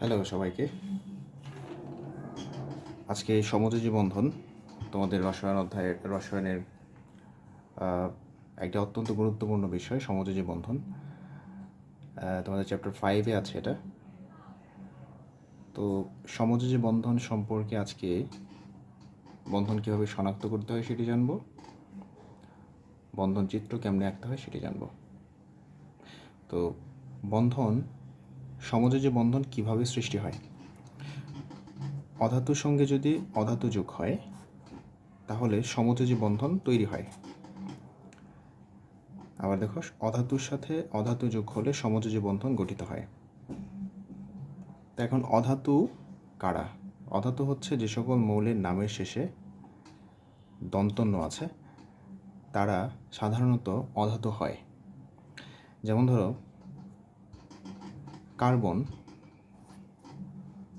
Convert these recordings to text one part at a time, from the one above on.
Hello সবাইকে। আজকে সমযোজী বন্ধন তোমাদের রসায়ন অধ্যায়ের, রসায়নের একটা অত্যন্ত গুরুত্বপূর্ণ বিষয়, সমযোজী বন্ধন। তোমাদের চ্যাপ্টার ফাইভে আছে এটা। তো সমযোজী বন্ধন সম্পর্কে আজকে বন্ধন কীভাবে শনাক্ত করতে হয় সেটি জানব। বন্ধন চিত্র কেমনে আঁকতে হয় সেটি জানব। তো বন্ধন সমযোজী বন্ধন কীভাবে সৃষ্টি হয়? অধাতুর সঙ্গে যদি অধাতু যোগ হয়, তাহলে সমযোজী বন্ধন তৈরি হয়। আবার দেখো, অধাতুর সাথে অধাতু যোগ হলে সমযোজী বন্ধন গঠিত হয়। তো এখন অধাতু কারা? অধাতু হচ্ছে যে সকল মৌলের নামের শেষে দন্তন্য আছে। তারা সাধারণত অধাতু হয়। যেমন ধরো কার্বন,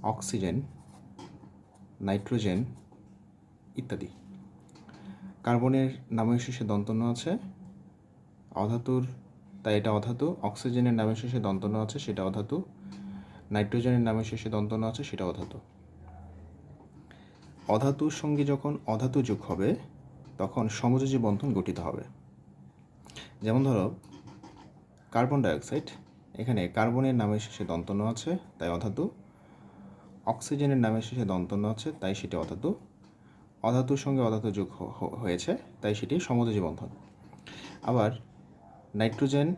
অক্সিজেন, নাইট্রোজেন ইত্যাদি। কার্বনের নামের শেষে দন্তন্য আছে, অধাতুর, তাই এটা অধাতু। অক্সিজেনের নামের শেষে দন্তন্য আছে, সেটা অধাতু। নাইট্রোজেনের নামের শেষে দন্তন্য আছে, সেটা অধাতু। অধাতুর সঙ্গে যখন অধাতু যোগ হবে, তখন সমযোজী বন্ধন গঠিত হবে। যেমন ধরো, কার্বন ডাইঅক্সাইড এখানে কার্বনের নামের শেষে দন্তন্য আছে, তাই অধাতু। অক্সিজেনের নামের শেষে দন্তন্য আছে, তাই সেটি অধাতু। অধাতুর সঙ্গে অধাতু যোগ হয়েছে, তাই সেটি সমযোজী বন্ধন। আবার নাইট্রোজেন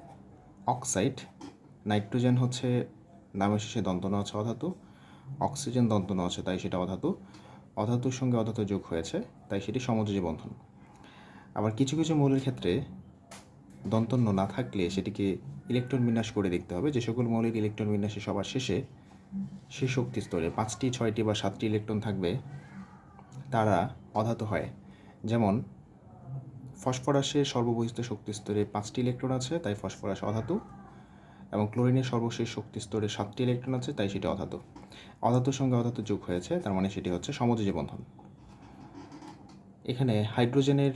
অক্সাইড, নাইট্রোজেন হচ্ছে নামের শেষে দন্তন্য আছে, অধাতু। অক্সিজেন দন্তন্য আছে, তাই সেটা অধাতু। অধাতুর সঙ্গে অধাতু যোগ হয়েছে, তাই সেটি সমযোজী বন্ধন। আবার কিছু কিছু মৌলের ক্ষেত্রে দন্তন্য না থাকলে সেটিকে ইলেকট্রন বিন্যাস করে দেখতে হবে। যে সকল মৌলের ইলেকট্রন বিন্যাসে সবার শেষে শেষ শক্তি স্তরে পাঁচটি, ছয়টি বা সাতটি ইলেকট্রন থাকবে, তারা অধাতু হয়। যেমন, ফসফরাসের সর্ববহিষ্ঠ শক্তি স্তরে পাঁচটি ইলেকট্রন আছে, তাই ফসফরাস অধাতু। এবং ক্লোরিনের সর্বশেষ শক্তি স্তরে সাতটি ইলেকট্রন আছে, তাই সেটি অধাতু। অধাতুর সঙ্গে অধাতু যোগ হয়েছে, তার মানে সেটি হচ্ছে সমযোজী বন্ধন। এখানে হাইড্রোজেনের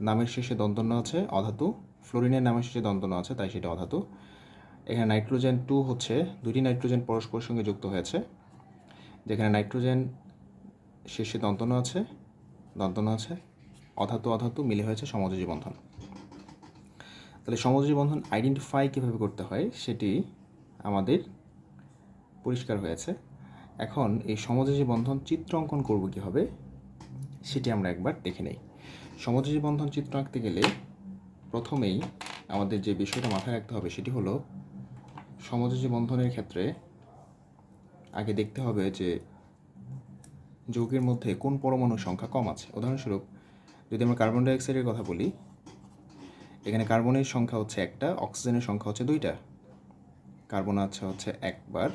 নামের শেষে দন্তন্য আছে, অধাতু। ফ্লোরিনের নামের শেষে দন্তন্য আছে, তাই সেটা অধাতু। এখানে নাইট্রোজেন টু হচ্ছে দুটি নাইট্রোজেন পরস্পরের সঙ্গে যুক্ত হয়েছে। যেখানে নাইট্রোজেন শেষে দন্তন্য আছে দন্তন্য আছে, অধাতু অধাতু মিলে হয়েছে সমযোজী বন্ধন। তাহলে সমযোজী বন্ধন আইডেন্টিফাই কীভাবে করতে হয়, সেটি আমাদের পরিষ্কার হয়েছে। এখন এই সমযোজী বন্ধন চিত্র অঙ্কন করব কীভাবে, সেটি আমরা একবার দেখে নেই। সমযোজী বন্ধন চিত্র আঁকতে গেলে প্রথমেই আমাদের যে বিষয়টা মাথায় রাখতে হবে সেটি হলো সমযোজী বন্ধনের ক্ষেত্রে আগে দেখতে হবে যে যৌগের মধ্যে কোন পরমাণুর সংখ্যা কম আছে। উদাহরণস্বরূপ, যদি আমরা কার্বন ডাইঅক্সাইডের কথা বলি, এখানে কার্বনের সংখ্যা হচ্ছে একটা, অক্সিজেনের সংখ্যা হচ্ছে দুইটা। কার্বন আছে হচ্ছে একবার,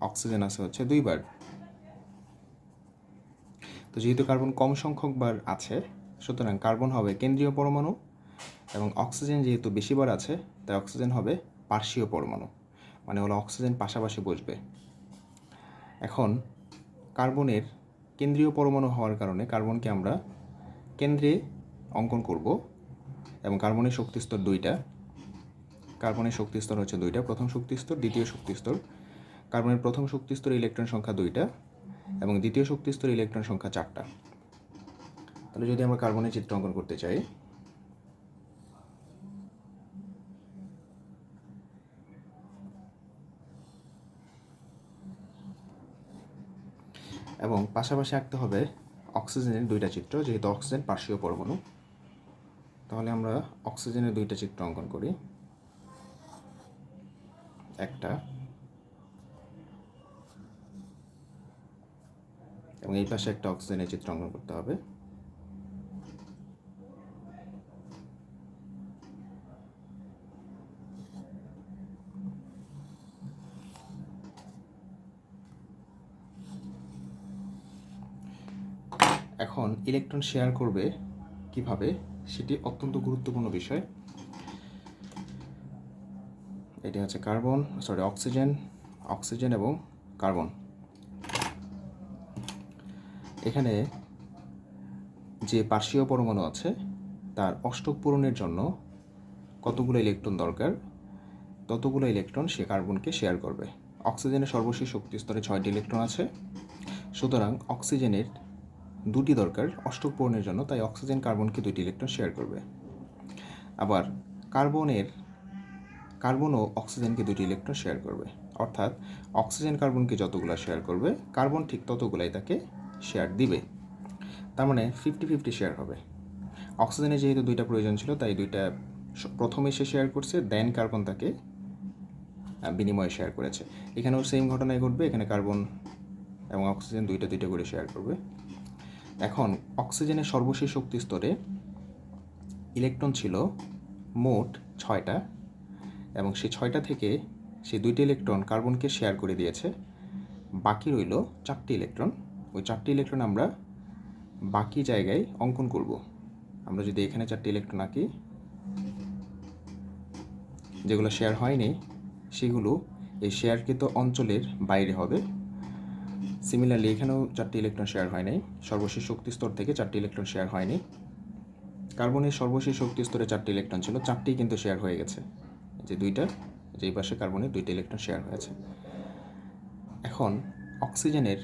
অক্সিজেন আছে হচ্ছে দুইবার। তো যেহেতু কার্বন কম সংখ্যক বার আছে, সুতরাং কার্বন হবে কেন্দ্রীয় পরমাণু এবং অক্সিজেন যেহেতু বেশি বার আছে, তাই অক্সিজেন হবে পার্শ্বীয় পরমাণু মানে হলো অক্সিজেন পাশাপাশি বসবে। এখন কার্বনের কেন্দ্রীয় পরমাণু হওয়ার কারণে কার্বনকে আমরা কেন্দ্রে অঙ্কন করব এবং কার্বনের শক্তিস্তর দুইটা, কার্বনের শক্তিস্তর হচ্ছে দুইটা, প্রথম শক্তিস্তর, দ্বিতীয় শক্তিস্তর। কার্বনের প্রথম শক্তিস্তরে ইলেকট্রন সংখ্যা দুইটা এবং দ্বিতীয় শক্তিস্তরে ইলেকট্রন সংখ্যা চারটা। তাহলে যদি আমরা কার্বনের চিত্র অঙ্কন করতে চাই এবং পাশাপাশি আঁকতে হবে অক্সিজেনের দুইটা চিত্র, যেহেতু অক্সিজেন পার্শ্বীয় পরমাণু। তাহলে আমরা অক্সিজেনের দুইটা চিত্র অঙ্কন করি। একটা এবং এই পাশে একটা অক্সিজেনের চিত্র অঙ্কন করতে হবে। এখন ইলেকট্রন শেয়ার করবে কীভাবে সেটি অত্যন্ত গুরুত্বপূর্ণ বিষয়। এটি হচ্ছে কার্বন সরি অক্সিজেন অক্সিজেন এবং কার্বন। এখানে যে পার্শ্বীয় পরমাণু আছে, তার অষ্টক পূরণের জন্য কতগুলো ইলেকট্রন দরকার? ততগুলো ইলেকট্রন সে কার্বনকে শেয়ার করবে। অক্সিজেনের সর্বশেষ শক্তি স্তরে ছয়টি ইলেকট্রন আছে। সুতরাং অক্সিজেনের দুটি দরকার অষ্টক পূরণের জন্য, তাই অক্সিজেন কার্বনকে দুটি ইলেকট্রন শেয়ার করবে। আবার কার্বনের কার্বনও অক্সিজেনকে দুটি ইলেকট্রন শেয়ার করবে। অর্থাৎ অক্সিজেন কার্বনকে যতগুলো শেয়ার করবে, কার্বন ঠিক ততগুলাই তাকে শেয়ার দিবে। তার মানে ফিফটি ফিফটি শেয়ার হবে। অক্সিজেনের যেহেতু দুইটা প্রয়োজন ছিল, তাই দুইটা প্রথমে সে শেয়ার করছে, দেন কার্বন তাকে বিনিময়ে শেয়ার করেছে। এখানেও সেম ঘটনাই ঘটবে, এখানে কার্বন এবং অক্সিজেন দুইটা দুইটা করে শেয়ার করবে। এখন অক্সিজেনের সর্বশেষ শক্তি স্তরে ইলেকট্রন ছিল মোট ছয়টা এবং সেই ছয়টা থেকে সেই দুইটি ইলেকট্রন কার্বনকে শেয়ার করে দিয়েছে। বাকি রইল চারটি ইলেকট্রন। ওই চারটি ইলেকট্রন আমরা বাকি জায়গায় অঙ্কন করব। আমরা যদি এখানে চারটি ইলেকট্রন আঁকি, যেগুলো শেয়ার হয়নি, সেগুলো এই শেয়ারকৃত অঞ্চলের বাইরে হবে। সিমিলারলি এখানেও চারটি ইলেকট্রন শেয়ার হয় নাই। সর্বশেষ শক্তি স্তর থেকে চারটি ইলেকট্রন শেয়ার হয়নি কার্বনের সর্বশেষ শক্তি স্তরে চারটি ইলেকট্রন ছিল চারটি কিন্তু শেয়ার হয়ে গেছে। যে দুইটা যেই পাশে কার্বনের দুইটা ইলেকট্রন শেয়ার হয়েছে। এখন অক্সিজেনের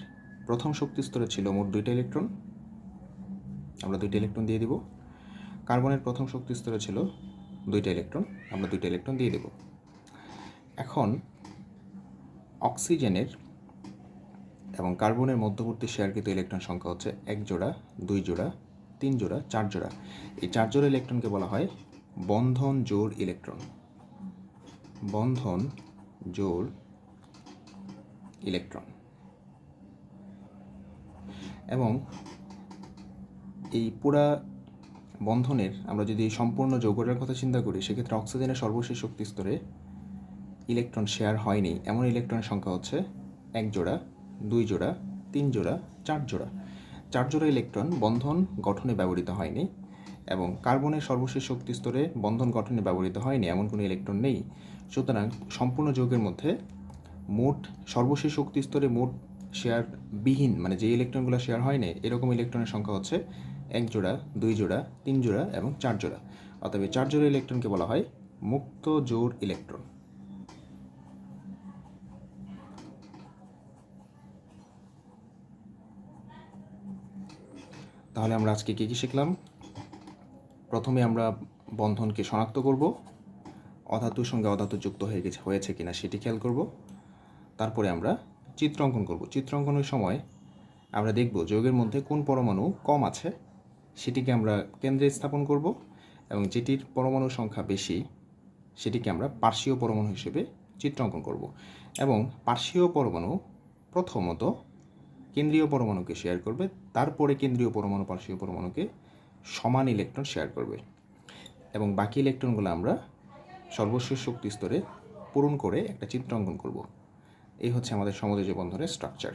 প্রথম শক্তি স্তরে ছিল মোট দুইটা ইলেকট্রন আমরা দুইটা ইলেকট্রন দিয়ে দিব। কার্বনের প্রথম শক্তি স্তরে ছিল দুইটা ইলেকট্রন আমরা দুইটা ইলেকট্রন দিয়ে দেব। এখন অক্সিজেনের এবং কার্বনের মধ্যবর্তী শেয়ারকৃত ইলেকট্রন সংখ্যা হচ্ছে এক জোড়া, দুই জোড়া, তিন জোড়া, চার জোড়া। এই চার জোড়া ইলেকট্রনকে বলা হয় বন্ধন জোড় ইলেকট্রন। বন্ধন জোড় ইলেকট্রন। এবং এই পুরা বন্ধনের আমরা যদি সম্পূর্ণ যৌগটার কথা চিন্তা করি, সেক্ষেত্রে অক্সিজেনের সর্বশেষ শক্তি স্তরে ইলেকট্রন শেয়ার হয়নি। এমন ইলেকট্রনের সংখ্যা হচ্ছে এক জোড়া দুই জোড়া, তিন জোড়া, চার জোড়া। চার জোড়া ইলেকট্রন বন্ধন গঠনে ব্যবহৃত হয়নি এবং কার্বনের সর্বশেষ শক্তি স্তরে বন্ধন গঠনে ব্যবহৃত হয়নি, এমন কোনো ইলেকট্রন নেই। সুতরাং সম্পূর্ণ যৌগের মধ্যে মোট সর্বশেষ শক্তি স্তরে মোট শেয়ার বিহীন মানে যে ইলেকট্রনগুলো শেয়ার হয়নি এরকম ইলেকট্রনের সংখ্যা হচ্ছে এক জোড়া, দুই জোড়া, তিন জোড়া এবং চার জোড়া। অতএব চার জোড়া ইলেকট্রনকে বলা হয় মুক্ত জোড় ইলেকট্রন তাহলে আমরা আজকে কী কী শিখলাম? প্রথমে আমরা বন্ধনকে শনাক্ত করব। অধাতুর সঙ্গে অধাতু যুক্ত হয়ে গেছে, হয়েছে কিনা সেটি খেয়াল করব। তারপরে আমরা চিত্র অঙ্কন করব। চিত্র অঙ্কনের সময় আমরা দেখব যৌগের মধ্যে কোন পরমাণু কম আছে, সেটিকে আমরা কেন্দ্রে স্থাপন করব এবং যেটির পরমাণুর সংখ্যা বেশি, সেটিকে আমরা পার্শ্বীয় পরমাণু হিসেবে চিত্র অঙ্কন করব। এবং পার্শ্বীয় পরমাণু প্রথমত কেন্দ্রীয় পরমাণুকে শেয়ার করবে, তারপরে কেন্দ্রীয় পরমাণু, পার্শ্বীয় পরমাণুকে সমান ইলেকট্রন শেয়ার করবে। এবং বাকি ইলেকট্রনগুলো আমরা সর্বশেষ শক্তি স্তরে পূরণ করে একটা চিত্রাঙ্কন করব। এই হচ্ছে আমাদের সমুদ্র বন্ধনের স্ট্রাকচার